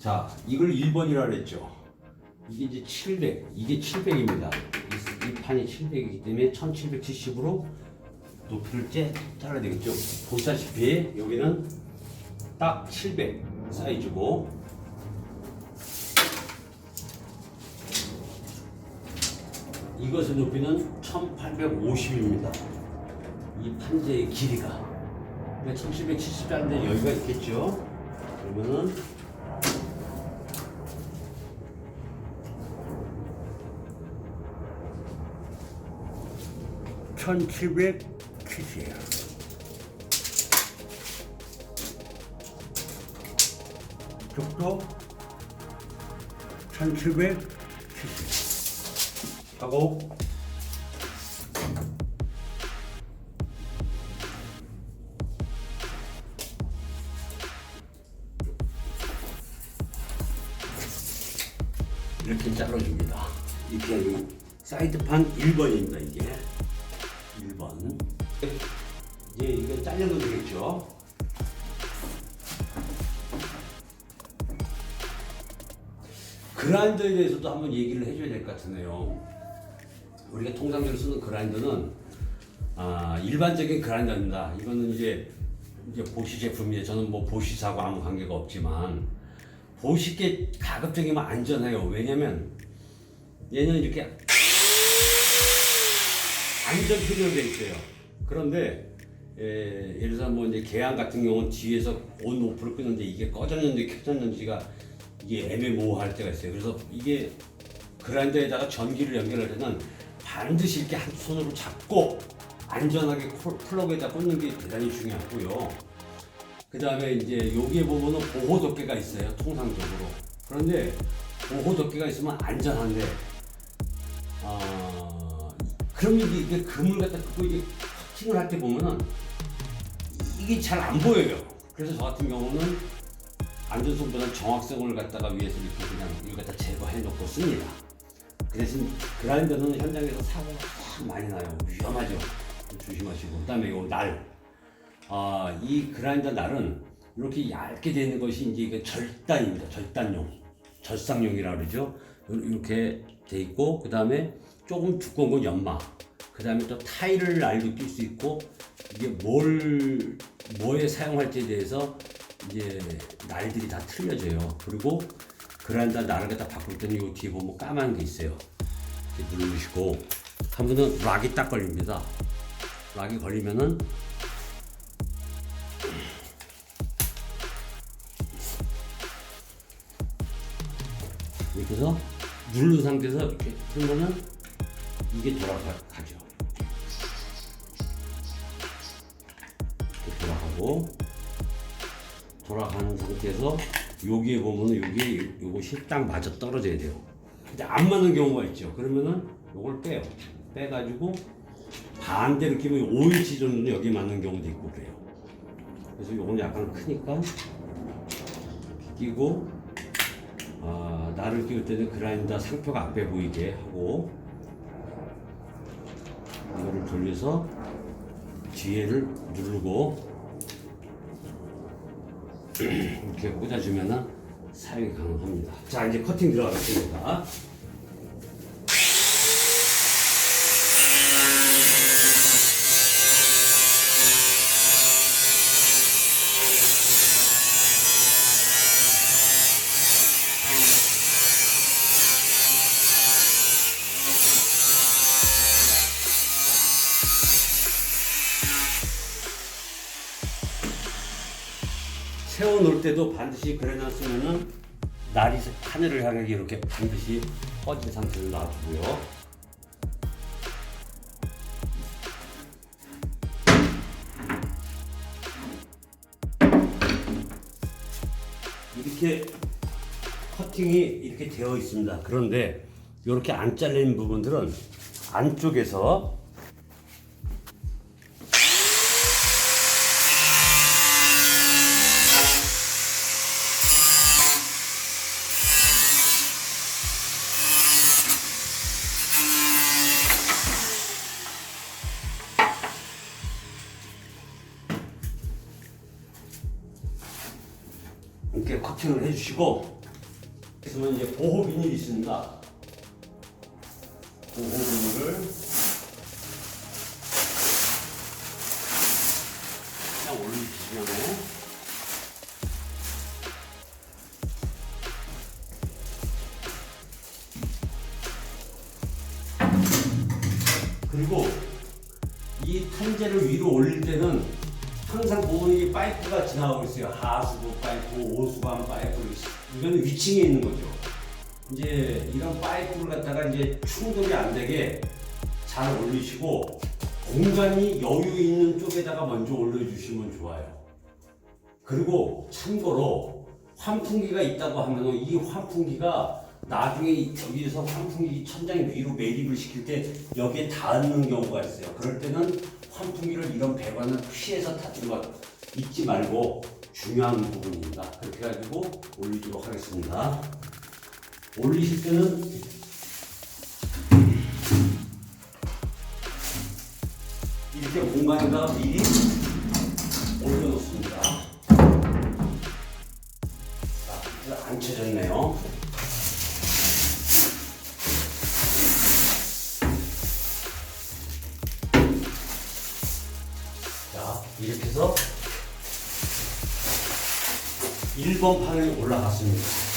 자, 이걸 1번이라 그랬죠. 이게 이제 700, 이게 700입니다. 이, 이 판이 700이기 때문에 1770으로 높이를 째, 잘라야 되겠죠. 보시다시피 여기는 딱 700 사이즈고 이것의 높이는 1850입니다. 이 판재의 길이가. 그러니까 1770짜리인데 여기가 있겠죠. 그러면은 1770. 적도 1770 하고 이렇게 잘라줍니다. 이렇게 사이드판 1번입니다. 이게 1번. 이제 이게 잘려도 되겠죠. 그라인더에 대해서도 한번 얘기를 해줘야 될 것 같으네요. 우리가 통상적으로 쓰는 그라인더는 아, 일반적인 그라인더입니다. 이거는 이제 이제 보시 제품이에요. 저는 뭐 보시사고 아무 관계가 없지만 보시게 가급적이면 안전해요. 왜냐면 얘는 이렇게 안전 필요로 돼 있어요. 그런데 예, 예를 들어서 뭐 이제 계양 같은 경우는 뒤에서 온 오프를 끄는데 이게 꺼졌는지 켜졌는지가 이게 애매모호할 때가 있어요. 그래서 이게 그라인더에다가 전기를 연결할 때는 반드시 이렇게 한 손으로 잡고 안전하게 콜- 플러그에다 꽂는 게 대단히 중요하고요. 그 다음에 이제 여기에 보면은 보호 덮개가 있어요. 통상적으로. 그런데 보호 덮개가 있으면 안전한데, 아, 그럼 이게, 이게 금을 갖다 끄고 이게 커팅을 할 때 보면은 이게 잘 안 보여요. 그래서 저 같은 경우는 안전성보다 정확성을 갖다가 위해서 이렇게 그냥 이거 갖다 제거해 놓고 씁니다. 그 대신 그라인더는 현장에서 사고가 참 많이 나요. 위험하죠. 조심하시고. 그 다음에 요 날. 아, 이 그라인더 날은 이렇게 얇게 되는 것이 이제 절단입니다. 절단용. 절상용이라 그러죠. 이렇게 돼 있고, 그 다음에 조금 두꺼운 건 연마. 그 다음에 또 타일을 날도 낄수 있고, 이게 뭘, 뭐에 사용할지에 대해서 이제 날들이 다 틀려져요. 그리고 그라인더 날을 갖다 바꿀 때는 요 뒤에 보면 까만 게 있어요. 이렇게 누르시고, 한 번은 락이 딱 걸립니다. 락이 걸리면은 이렇게 해서 누른 상태에서 이렇게 틀면은 이게 돌아가죠. 돌아가고 돌아가는 상태에서 여기에 보면은 여기에 요것이 딱 맞아 떨어져야 돼요. 근데 안 맞는 경우가 있죠. 그러면은 요걸 빼요. 빼가지고 반대로 끼면 5인치 정도는 여기 맞는 경우도 있고 그래요. 그래서 요건 약간 크니까 끼고 아, 나를 끼울 때는 그라인더 상표가 앞에 보이게 하고 돌려서 뒤에를 누르고 이렇게 꽂아주면은 사용이 가능합니다. 자 이제 커팅 들어가겠습니다. 세워 놓을 때도 반드시 그래놨으면은 날이 하늘을 향해 이렇게 반드시 꺼진 상태로 놔두고요. 이렇게 커팅이 이렇게 되어 있습니다. 그런데 이렇게 안 잘린 부분들은 안쪽에서 이렇게 커팅을 해주시고 그래서 이제 보호 비닐이 있습니다. 보호 비닐을 그냥 올리시면 그리고 이 탄재를 위로 올릴 때는 항상 보면 이 파이프가 지나가고 있어요. 하수구 파이프, 오수관 파이프. 이거는 위층에 있는 거죠. 이제 이런 파이프를 갖다가 이제 충돌이 안 되게 잘 올리시고 공간이 여유 있는 쪽에다가 먼저 올려주시면 좋아요. 그리고 참고로 환풍기가 있다고 하면 이 환풍기가 나중에 이 저기에서 환풍기 천장 위로 매립을 시킬 때 여기에 닿는 경우가 있어요. 그럴 때는 환풍기를 이런 배관을 피해서 닫는 것 잊지 말고 중요한 부분입니다. 그렇게 해가지고 올리도록 하겠습니다. 올리실 때는 이렇게 공간에다가 미리 올려놓습니다. 자, 안 쳐졌네요. 이렇게 해서 1번 판이 올라갔습니다.